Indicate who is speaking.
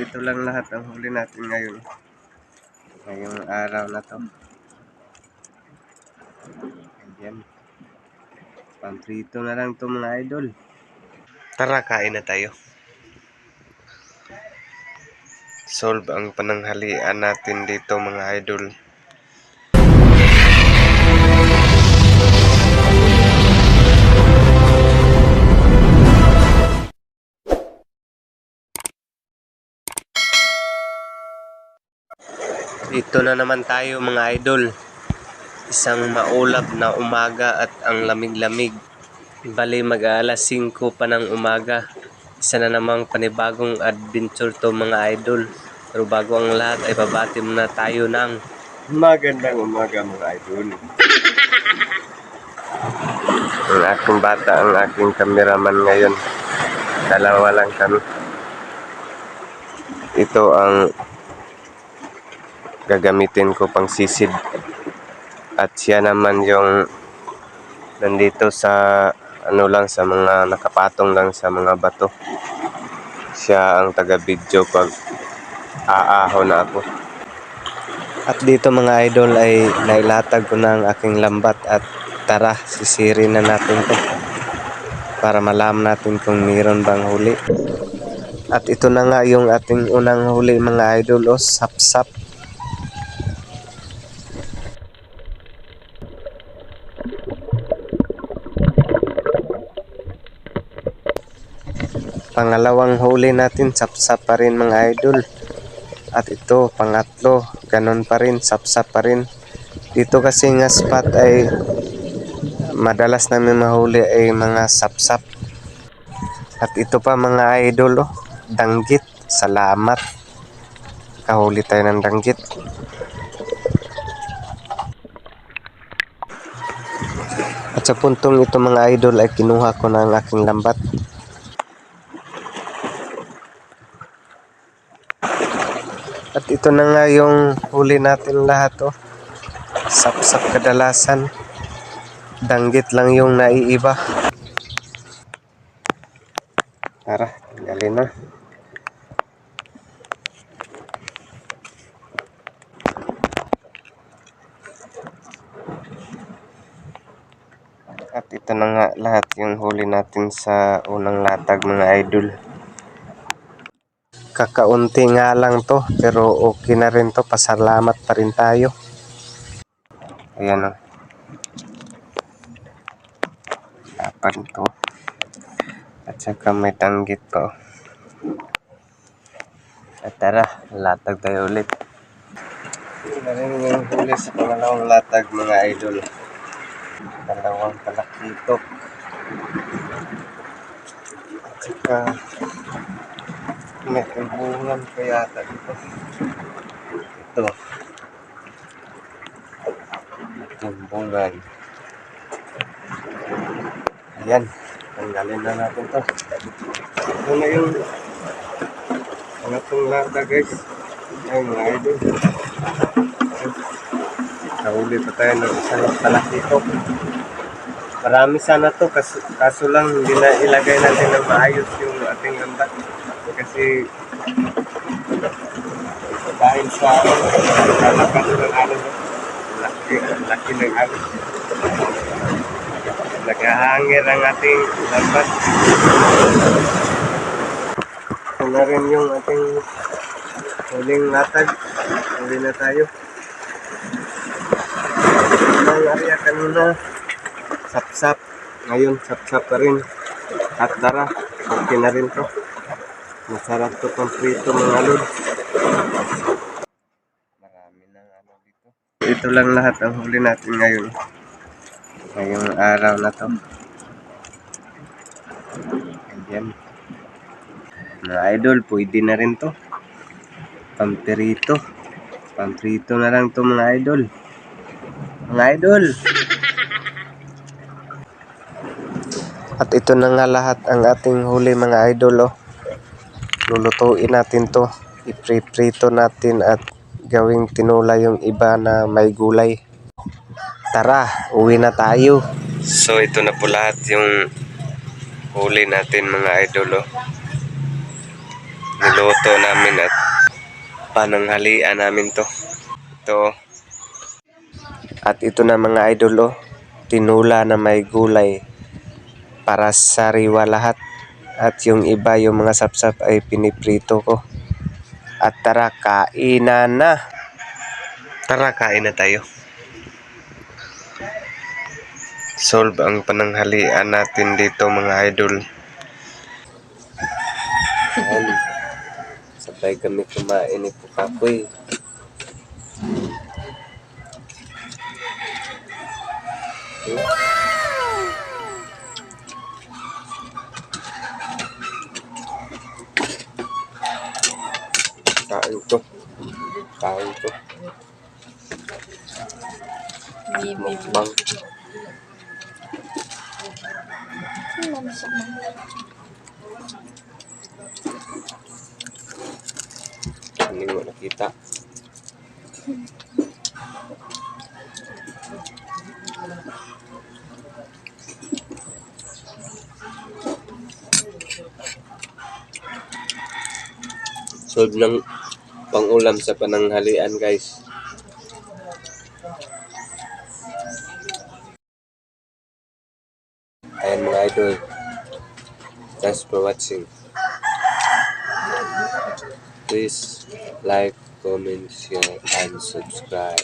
Speaker 1: ito lang lahat ang huli natin ngayon. Ngayong araw na to. Ayan. Pamprito na lang to mga idol. Tara, kain na tayo. Solve ang pananghalian natin dito mga idol. Dito na naman tayo mga idol. Isang maulap na umaga at ang lamig-lamig. Bali mag alas 5 pa ng umaga. Isa na namang panibagong adventure to mga idol. Pero bago ang lahat ay babati muna tayo ng magandang umaga mga idol. ang aking bata, ang aking cameraman ngayon. Dalawa lang kami. Ito ang gagamitin ko pang sisid. At siya naman yung nandito sa ano lang sa mga nakapatong lang sa mga bato. Siya ang taga-video pag aaho na ako. At dito mga idol ay nailatag ko na ang aking lambat at tara sisirin na natin to para malaman natin kung mayroon bang huli. At ito na nga yung ating unang huli mga idol o sap-sap. Pangalawang huli natin, sapsap pa rin mga idol. At ito, pangatlo, ganun pa rin, sapsap pa rin. Dito kasi nga spot ay madalas namin mahuli ay mga sapsap. At ito pa mga idol, oh, danggit. Salamat. Kahuli tayo ng danggit. At sa puntong ito mga idol ay kinuha ko na ang aking lambat. Ito na nga yung huli natin lahat oh. Sapsap kadalasan. Danggit lang yung naiiba. Tara, tanggalin na. At ito na nga lahat yung huli natin sa unang latag mga idol kakaunti nga lang to pero okay na rin to. Pasalamat pa rin tayo. Ayan o lapan to. At saka may tanggit pa oh. at tara latag tayo ulit. Na rin yung huli sa pangalawang latag mga idol. Dalawang palakitok at saka may timbulan pa yata dito. Ito. Timbulan. Ayan. Tanggalin na natin to. Ito na yung pangatong lata guys. Ay mga idol. Nahuli pa tayo ng isang palakito. Marami sana to kaso, kaso lang hindi na ilagay natin ng maayos yung ating lambat kasi dahil sa kalakas ng ano laki, laki ng ano naghahangir ang ating lambat ito na rin yung ating huling latag huli na tayo. Ang area kanina. Sap-sap. Ngayon sap-sap pa rin. At dara okay na rin to Masarap to pang prito mga lod. Marami na ano dito. Ito lang lahat ang huli natin ngayon. Ngayong araw na to. Ayan. Mga idol, pwede na rin to. Pampirito. Pamprito na lang to mga idol. Mga idol. At ito na nga lahat ang ating huli mga idol oh lulutuin natin to ipriprito natin at gawing tinula yung iba na may gulay tara uwi na tayo so ito na po lahat yung huli natin mga idol oh. niluto namin at pananghalian namin to. Ito. At ito na mga idol oh, tinula na may gulay para sariwa lahat. At yung iba, yung mga sapsap ay piniprito ko. At tara, kainan na. Tara, kain na tayo. Solve ang pananghalian natin dito mga idol. Ayan. Sabay kami kumain ni Pukapoy. Kain to. Kain to. Mukbang. Hindi mo nakita. Solve ng pangulam sa pananghalian guys. Ayan mga idol. Thanks for watching. Please like, comment, share, and subscribe.